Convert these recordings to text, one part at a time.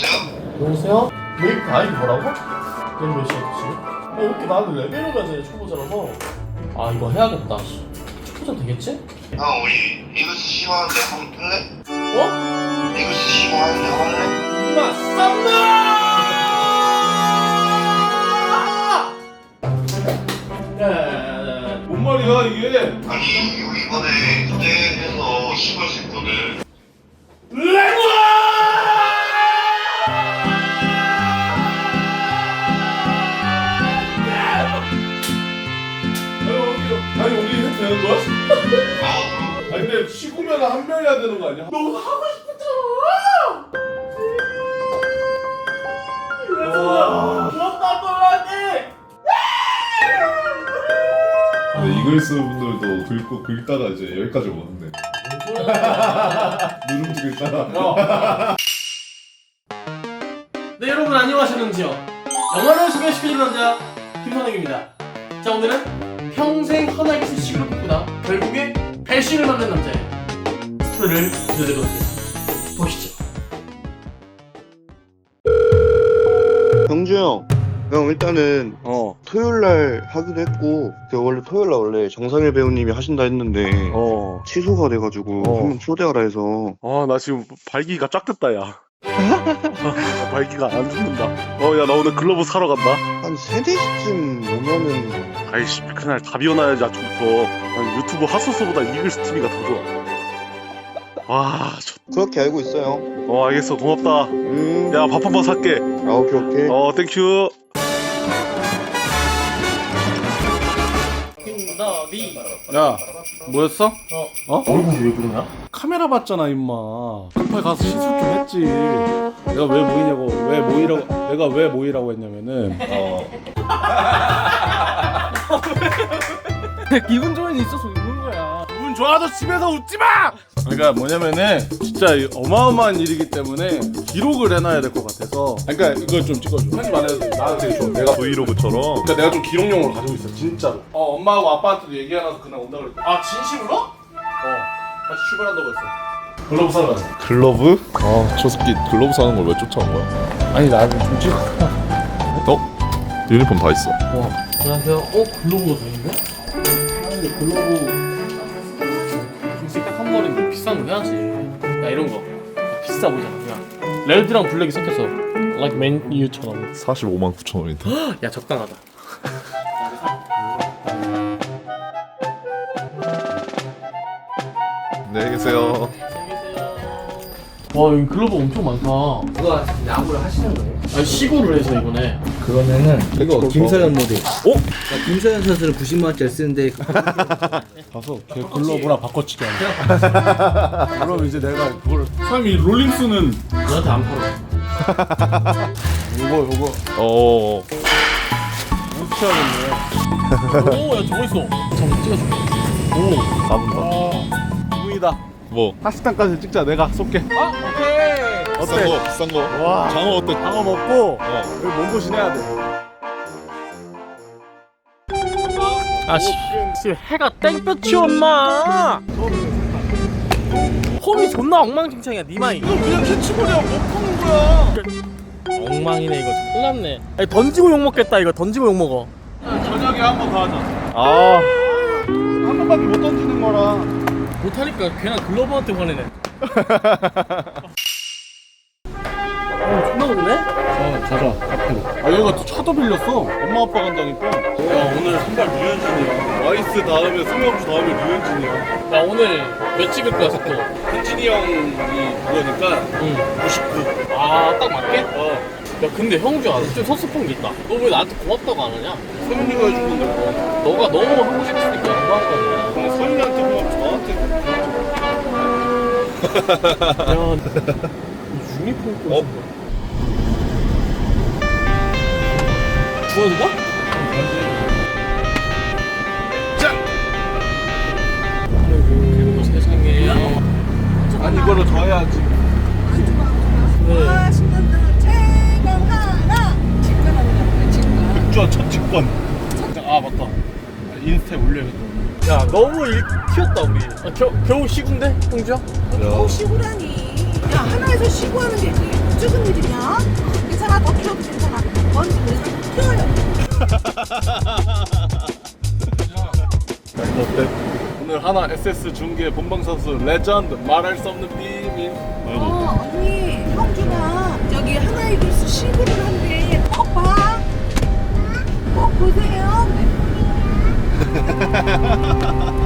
여보세요? 웨이브 아이디 뭐라고? 내일 몇 시야 지금? 아 이렇게 나는 돼 초보자라서 아 이거 해야겠다 씨. 초보자 되겠지? 형 우리 이글스 시공하는데 한번 할래? 어? 이글스 시공하는데 할래? 임마 쌈나! 야야 야 야 뭔 말이야 이게? 아니 우리 이번에 무대 시구면 한명 해야 되는 거 아니야? 너무 하고 와. 부럽다 또라니! 근데 이글스 분들도 긁고 긁다가 이제 여기까지 오는데. 누룽지 긁다가 네 여러분 안녕하시는지요? 영화를 소개시켜주는 남자 김선욱입니다. 자 오늘은 평생 헌하게 수식으로 꿈꾸다 결국에 배신을 만난 남자의 스 토리를 들려드리겠습니다 보시죠 형주 형. 형 일단은 어, 토요일 날 하기로 했고 그 원래 토요일 날 원래 정상일 배우님이 하신다 했는데 어. 취소가 돼가지고 어. 한번 초대하라 해서 아, 나 지금 발기가 쫙 됐다, 야. 아, 발기가 안 죽는다. 어, 야, 나 오늘 글러브 사러 간다. 한 3, 4시쯤 오면은 아이씨, 그날 답이 오나야지, 아침부터. 난 유튜브 핫소스보다 이글스 TV가 더 좋아. 와, 좋... 그렇게 알고 있어요 어, 알겠어. 고맙다. 음. 야, 밥 한 번 살게. 아 오케이 오케이 어, 땡큐. 야, 뭐였어? 어? 어? 얼굴이 왜 그러냐? 카메라 봤잖아, 임마. 급하게 가서 시술 좀 했지. 내가 왜 모이냐고, 왜 모이라고, 내가 왜 모이라고 했냐면은, 어. 기분 좋은 일. 기분 좋아서 집에서 웃지 마! 그러니까 뭐냐면은, 진짜 이 어마어마한 일이기 때문에 기록을 해놔야 될 것 같아서. 그러니까 이걸 좀 찍어줘. 편집 안 해도 돼. 나는 되게 좋아. 내가 브이로그처럼 그러니까 내가 좀 기록용으로 가지고 있어, 진짜로. 어, 엄마하고 아빠한테도 얘기해놔서 그날 온다 그랬어. 아 진심으로? 어, 같이 출발한다고 했어. 글러브 사러 가자. 글러브? 아 저 새끼 글러브 사는 걸 왜 쫓아온 거야? 아니 나는 좀 찍어. 어? 유니폼 다 있어 와 안녕하세요 어? 글로브가 되는데? 아니 글로브 비싼 거 해야지. 야 이런 거. 비싸 보이잖아 그냥. 레드랑 블랙이 섞여서 like 메뉴처럼. 45만 9천 원인데. 야 적당하다. 안녕히 계세요. 와 여기 글로브 엄청 많다. 누가 야구를 하시는 거예요? 아니 시구를 해서 이번에. 그러면은 이거 김서현 모델. 어? 나 김서현 선수를 90만 원짜리 쓰는데 가서 걔 글러브랑 바꿔치기 하는 그럼 이제 내가 그걸 사람이 롤링스는 너한테 안 팔아. 요거 요거. 어못 쳐야겠네 오야 저거 있어. 잠깐 찍어줘. 오. 남은다. 부이다. 뭐? 하식당까지 찍자 내가 쏠게. 아 오케이. 비싼 어때? 거 비싼 거. 와. 장어 어때? 방어 먹고 어. 여기 몸보신 해야 돼 아씨. 지금 해가 땡볕이 엄마. 홈이 존나 엉망진창이야 니마이. 이거 그냥 캐치볼이야. 못 푸는 거야? 엉망이네 이거. 큰일 났네. 아니 던지고 욕먹겠다 이거. 던지고 욕먹어. 저녁에 한 번 더 하자. 아. 한 번밖에 못 던지는 거라. 못하니까 괜한 글러브한테 화내네 어 존나 높네? 어 가자. 앞으로 아 얘가 또 차도 빌렸어. 엄마 아빠 간다니까 야 오늘 선발 류현진이야. 와이스 다음에 승엽주 다음에 류현진이야. 야 오늘 몇 찍을 거야 속도? 현진이 형이 그거니까 응. 99 아 딱 맞게? 어 야 근데 형주 아직도 섭섭한 게 있다. 너 왜 나한테 고맙다고 안 하냐? 서윤이가 해준 건데 뭐. 너가 너무 하고 싶으니까 아니야. 근데 서윤이한테 고맙지 저한테 야 유니폼 입 고 어? 아이고 세상에 아니 이거를 더 해야지 네. 아, 신년도 최강하라! 직관하는 직관. 육주와 첫 직권 아 맞다 인스타에 올려야겠다 야 너무 일 튀었다 우리 아, 겨, 겨우 시군데 형주야? 겨우 쉬고라니. 야, 하나에서 게 있지. 죽은 일이냐? 괜찮아 더 키워도 괜찮아 먼저 키워요 어때? 오늘 하나 SS 중계 본방 선수 레전드 말할 수 없는 비밀. 어 언니 형주가 저기 하나이글스 시구를 한대 꼭 봐. 꼭 보세요.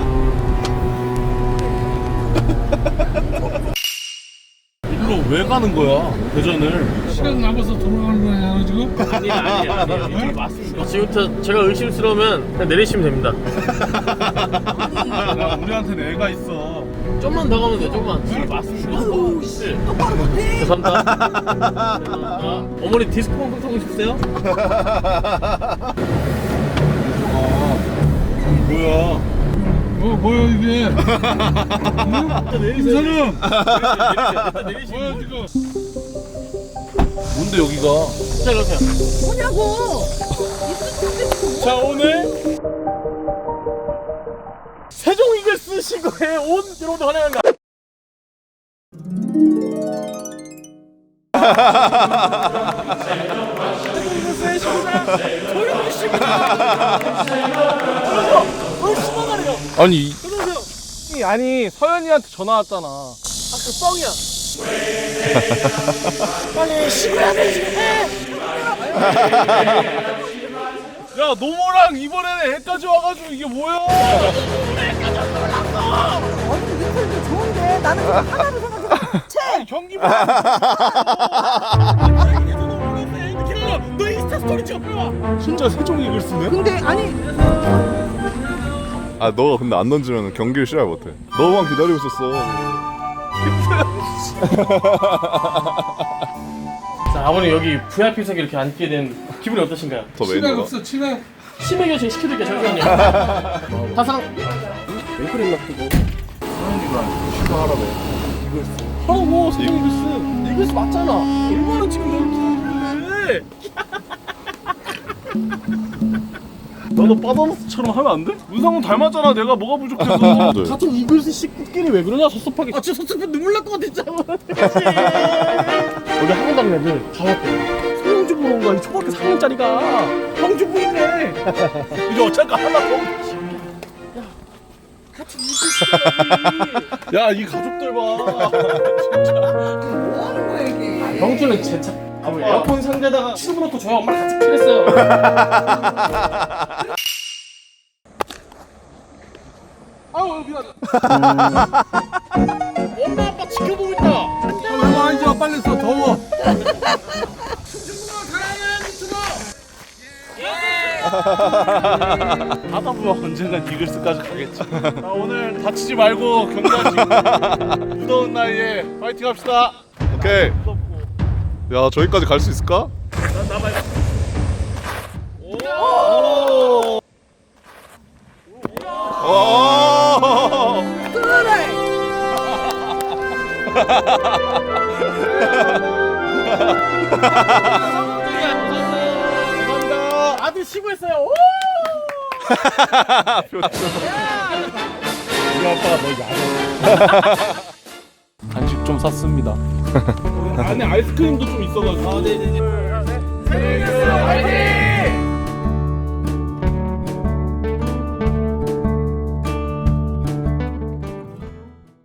일로 왜 가는 거야? 대전을. 아니 아니 아니 아니 맞습니다. 지금부터 제가 의심스러우면 그냥 내리시면 됩니다. 야, 우리한테는 애가 있어. 좀만 더 가면 돼. 좀만. 지금 맞습니다. 아유, 씨, 네. 똑바로 못해. 죄송합니다. 죄송합니다. 어머니 디스코 한번 타고 싶으세요? 뭐 뭐야 이게? 이사람. 내리시면 뭐야 지금? 뭔데 여기가? 자 그러세요. 뭐냐고. 자 오늘 세종 이글스 신고에 온 여러분들 환영합니다. 이글스의 신고자 조용히. 그래서 숨어가래요. 아니 그러세요. 아니 서연이한테 전화 왔잖아. 아그 뻥이야. 빨리 지금 해. 야 노모랑 이번에는 애까지 와가지고 이게 뭐야? 언니 좋은데 나는 그냥 하나를 생각해. 채. 경기 너 인스타 스토리 찍어. 진짜 세종 이글스네? 근데 아니 아 너가 근데 안 던지면 경기를 시작 못해. 너만 기다리고 있었어. 자 아버님 여기 VIP석에 이렇게 앉게 된 기분이 어떠신가요? 더 메인으로 치매 교신 시켜드릴게요 잠시만요 화상 왜 그래 놔두고 하라고 세종 이글스 이글스 맞잖아. 얼마나 지금 너도 빠더너스처럼 하면 안 돼? 문상훈 닮았잖아 내가. 뭐가 부족해서. 네. 같은 이글스 식구끼리 왜 그러냐? 섭섭하게. 아 진짜 섭섭해. 눈물 날 것 같아 진짜 우리 학원당 애들 다 왔대. 소영주 보러 온거야 초등학교 4학년짜리가. 형주 부인네 이제 어쩔까? 하나 더. 같은 이글스 야이 가족들 봐. 뭐 하는 거야 이게. 형주는 제 차. 아, 뭐 에어컨 상자에다가 튜브 넣고 저희 엄마랑 같이 칠했어요. 아우 미안. 엄마 아빠 지켜보고 있다. 얼마 이제 빨리 써 더워. 하다 보면 언젠간 이글스까지 가겠지 자, 오늘 다치지 말고 경기하시고 무더운 나이에 파이팅 합시다. 오케이 야 저기까지 갈 수 있을까? 오! 그래. 감사합니다. 아들 있어요. 오! 우리 아빠가 너 야해 간식 좀 샀습니다 안에 아이스크림도 좀 있어가지고 네네네. 화이팅!